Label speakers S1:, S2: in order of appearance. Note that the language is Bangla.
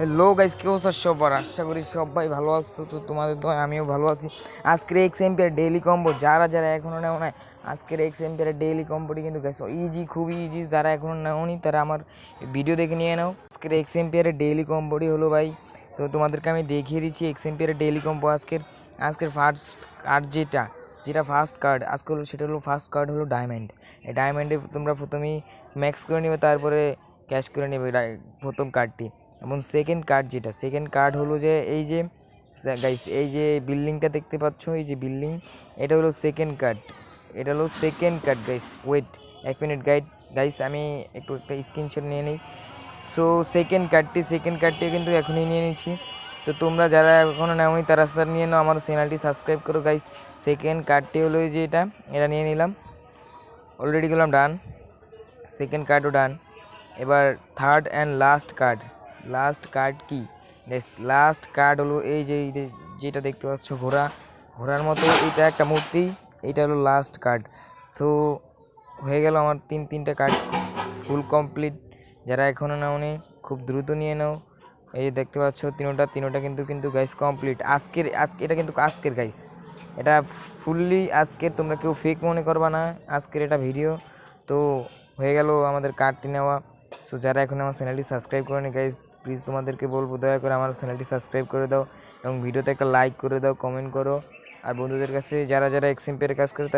S1: হ্যালো গাইস কেউ অবস্থা সবার? আশা করি সবাই ভালো আসতো তো তোমাদের তো আমিও ভালো আছি। আজকের এক্স এম্পিয়ার ডেইলি কম্বো যারা যারা এখনও নেও নাই, আজকের এক্স এম্পিয়ার ডেইলি কম্বোটি কিন্তু গেছো ইজি খুবই ইজি যারা এখনও নেওনি তারা আমার ভিডিও দেখে নিয়ে নাও। আজকের এক্স এম্পিয়ারের ডেইলি কম্বোটি হলো ভাই, তো তোমাদেরকে আমি দেখিয়ে দিচ্ছি এক্স এম্পিয়ারের ডেইলি কম্বো আজকের আজকের ফার্স্ট কার্ড যেটা যেটা ফার্স্ট কার্ড আজকে হলো, সেটা হলো ফার্স্ট কার্ড হলো ডায়মন্ড এই ডায়মন্ডে তোমরা প্রথমেই ম্যাক্স করে নেবে, তারপরে ক্যাশ করে নেবে প্রথম কার্ডটি এবং সেকেন্ড কার্ড যেটা সেকেন্ড কার্ড হলো যে এই যে গাইস এই যে বিল্ডিংটা দেখতে পাচ্ছ, এই যে বিল্ডিং এটা হলো সেকেন্ড কার্ড এটা হলো সেকেন্ড কার্ড গাইস ওয়েট এক মিনিট গাইড গাইস আমি একটু একটা স্ক্রিনশট নিয়ে নিই। সো সেকেন্ড কার্ডটি সেকেন্ড কার্ডটি কিন্তু এখনই নিয়ে নিচ্ছি। তো তোমরা যারা এখনও নেওনি, তারা সাথে নিয়ে নাও আমার চ্যানেলটি সাবস্ক্রাইব করো গাইস সেকেন্ড কার্ডটি হলো যে এটা এটা নিয়ে নিলাম। অলরেডি গেলাম ডান সেকেন্ড কার্ডও ডান এবার third and last card last card কি? লাস্ট কার্ড হলো এই যে যেটা দেখতে পাচ্ছ ঘোড়া। ঘোড়ার মতো এটা একটা মূর্তি, এটা হলো লাস্ট কার্ড সো হয়ে গেল আমার তিন, তিনটা কার্ড ফুল কমপ্লিট যারা এখনও নাওনি, খুব দ্রুত নিয়ে নাও। এই যে দেখতে পাচ্ছ তিনোটা তিনোটা কিন্তু কিন্তু গাইস কমপ্লিট আজকের, আজকে, এটা কিন্তু আজকের গাইস এটা ফুললি আজকের, তোমরা কেউ ফেক মনে করবা না। আজকের এটা ভিডিও তো, হয়ে গেল আমাদের কার্ডটি নেওয়া। সো যারা এখন আমার চ্যানেলটি সাবস্ক্রাইব করেনি গাইজ প্লিজ তোমাদেরকে বলব, দয়া করে আমার চ্যানেলটি সাবস্ক্রাইব করে দাও এবং ভিডিওতে একটা লাইক করে দাও কমেন্ট করো। আর বন্ধুদের কাছে, যারা যারা এক্সিম্পের কাজ করে